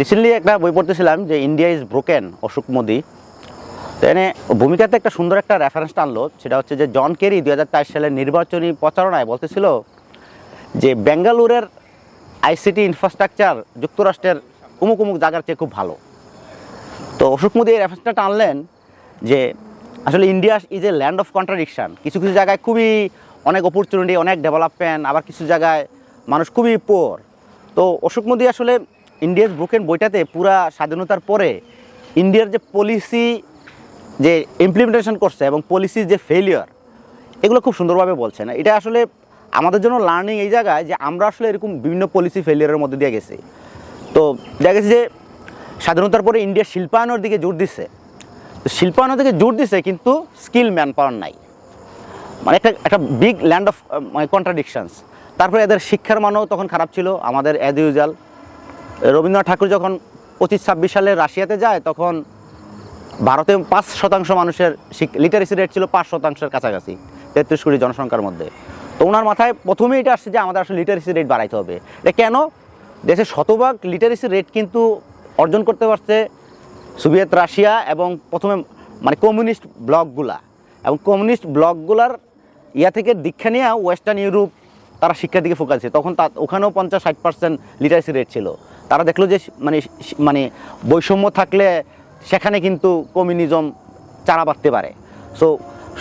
Recently একটা বই পড়তেছিলাম যে India is broken Ashok Modi. এনে ভূমিকাতে একটা সুন্দর একটা রেফারেন্স টানলো, সেটা হচ্ছে যে জন কেরি দুই সালের নির্বাচনী প্রচারণায় বলতেছিল যে বেঙ্গালুরের আইসিটি ইনফ্রাস্ট্রাকচার যুক্তরাষ্ট্রের উমুক উমুক জায়গার চেয়ে খুব ভালো। তো অশোক মোদী এই রেফারেন্সটা টানলেন যে আসলে India is a land of contradiction কিছু কিছু জায়গায় খুবই অনেক অপরচুনিটি অনেক ডেভেলপমেন্ট আবার কিছু জায়গায় মানুষ খুবই পোর তো অশোক মোদী আসলে ইন্ডিয়াস ব্রোকেন বইটাতে পুরা স্বাধীনতার পরে ইন্ডিয়ার যে পলিসি যে ইমপ্লিমেন্টেশন করছে এবং পলিসির যে ফেলিয়ার এগুলো খুব সুন্দরভাবে বলছে না? এটা আসলে আমাদের জন্য লার্নিং এই জায়গায় যে আমরা আসলে এরকম বিভিন্ন পলিসি ফেলিয়ারের মধ্যে দিয়ে গেছি। তো দেখা গেছে যে স্বাধীনতার পরে ইন্ডিয়া শিল্পায়নের দিকে জোর দিচ্ছে শিল্পায়নের দিকে জোর দিছে কিন্তু স্কিল ম্যান পাওয়ার নাই। মানে একটা একটা বিগ ল্যান্ড অফ কন্ট্রাডিকশনস তারপরে এদের শিক্ষার মানও তখন খারাপ ছিল, আমাদের অ্যাজ ইউজাল রবীন্দ্রনাথ ঠাকুর যখন পঁচিশ ছাব্বিশ সালে রাশিয়াতে যায়, তখন ভারতে পাঁচ শতাংশ মানুষের লিটারেসি রেট ছিল পাঁচ শতাংশের কাছাকাছি, তেত্রিশ কোটি জনসংখ্যার মধ্যে। তো ওনার মাথায় প্রথমেই এটা আসছে যে আমাদের আসলে লিটারেসি রেট বাড়াইতে হবে। এটা কেন? দেশের শতভাগ লিটারেসি রেট কিন্তু অর্জন করতে পারছে সোভিয়েত রাশিয়া এবং প্রথমে মানে কমিউনিস্ট ব্লকগুলা। এবং কমিউনিস্ট ব্লকগুলার ইয়া থেকে দীক্ষা নিয়ে ওয়েস্টার্ন ইউরোপ তারা শিক্ষার দিকে ফোকাস তখন তা, ওখানেও পঞ্চাশ ষাট পার্সেন্ট লিটারেসি রেট ছিল। তারা দেখল যে মানে মানে বৈষম্য থাকলে সেখানে কিন্তু কমিউনিজম চারা বাড়তে পারে। সো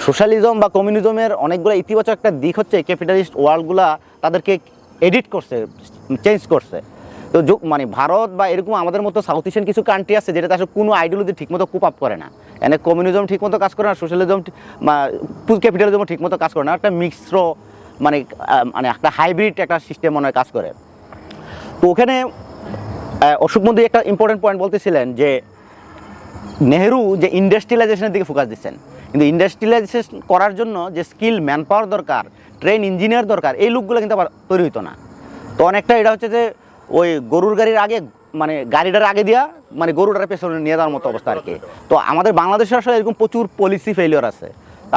সোশ্যালিজম বা কমিউনিজমের অনেকগুলো ইতিবাচক একটা দিক হচ্ছে ক্যাপিটালিস্ট ওয়ার্ল্ডগুলা তাদেরকে এডিট করছে চেঞ্জ করছে। তো মানে ভারত বা এরকম আমাদের মতো সাউথ এশিয়ান কিছু কান্ট্রি আছে যেটা আসলে কোনো আইডিওলজি ঠিকমতো কুপ আপ করে না। এনে কমিউনিজম ঠিকমতো কাজ করে না সোশ্যালিজম ক্যাপিটালিজমও ঠিকমতো কাজ করে না। একটা মিশ্র মানে মানে একটা হাইব্রিড একটা সিস্টেম মনে কাজ করে। তো ওখানে অশোক মোদী একটা ইম্পর্টেন্ট পয়েন্ট বলতেছিলেন যে নেহেরু যে ইন্ডাস্ট্রিয়ালাইজেশনের দিকে ফোকাস দিচ্ছেন। কিন্তু ইন্ডাস্ট্রিয়ালাইজেশন করার জন্য যে স্কিল ম্যান পাওয়ার দরকার ট্রেন ইঞ্জিনিয়ার দরকার, এই লোকগুলো কিন্তু আবার তৈরি হতো না। তো অনেকটা এটা হচ্ছে যে ওই গরুর গাড়ির আগে মানে গাড়িটার আগে দিয়া মানে গরুটার পেছনে নিয়ে যাওয়ার মতো অবস্থা আর কি। তো আমাদের বাংলাদেশে আসলে এরকম প্রচুর পলিসি ফেলিওর আছে।